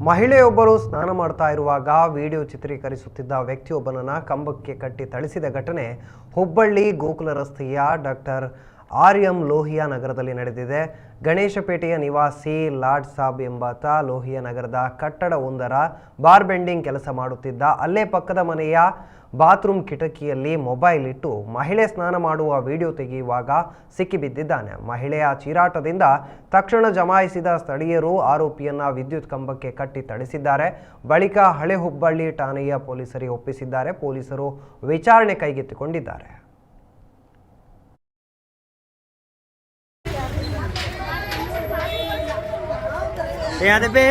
ಮಹಿಳೆಯೊಬ್ಬರು ಸ್ನಾನ ಮಾಡ್ತಾ ಇರುವಾಗ ವಿಡಿಯೋ ಚಿತ್ರೀಕರಿಸುತ್ತಿದ್ದ ವ್ಯಕ್ತಿಯೊಬ್ಬನನ್ನು ಕಂಬಕ್ಕೆ ಕಟ್ಟಿ ಥಳಿಸಿದ ಘಟನೆ ಹುಬ್ಬಳ್ಳಿ ಗೋಕುಲ ರಸ್ತೆಯ ಡಾಕ್ಟರ್ ಆರ್ ಎಂ ಲೋಹಿಯಾ ನಗರದಲ್ಲಿ ನಡೆದಿದೆ. ಗಣೇಶಪೇಟೆಯ ನಿವಾಸಿ ಲಾಡ್ ಸಾಬ್ ಎಂಬಾತ ಲೋಹಿಯಾ ನಗರದ ಕಟ್ಟಡವೊಂದರ ಬಾರ್ ಬೆಂಡಿಂಗ್ ಕೆಲಸ ಮಾಡುತ್ತಿದ್ದ. ಅಲ್ಲೇ ಪಕ್ಕದ ಮನೆಯ ಬಾತ್ರೂಮ್ ಕಿಟಕಿಯಲ್ಲಿ ಮೊಬೈಲ್ ಇಟ್ಟು ಮಹಿಳೆ ಸ್ನಾನ ಮಾಡುವ ವಿಡಿಯೋ ತೆಗೆಯುವಾಗ ಸಿಕ್ಕಿಬಿದ್ದಿದ್ದಾನೆ. ಮಹಿಳೆಯ ಚೀರಾಟದಿಂದ ತಕ್ಷಣ ಜಮಾಯಿಸಿದ ಸ್ಥಳೀಯರು ಆರೋಪಿಯನ್ನ ವಿದ್ಯುತ್ ಕಂಬಕ್ಕೆ ಕಟ್ಟಿ ತಡೆಸಿದ್ದಾರೆ ಬಳಿಕ ಹಳೆ ಹುಬ್ಬಳ್ಳಿ ಠಾಣೆಯ ಪೊಲೀಸರಿಗೆ ಒಪ್ಪಿಸಿದ್ದಾರೆ. ಪೊಲೀಸರು ವಿಚಾರಣೆ ಕೈಗೆತ್ತಿಕೊಂಡಿದ್ದಾರೆ. ಯಾವ್ದು ಬೇ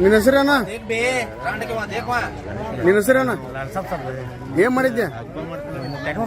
ನಿನ್ನ ಹೆಸರೇನ ದೇಖ್ ಬೇ ಕಾಂಡಕ್ಕೆ ವಾ ದೇಖ್ ವಾ ನಿನ್ನ ಹೆಸರೇನ सब सब ಏನ್ ಮಾಡಿದ್ದೆ बैठो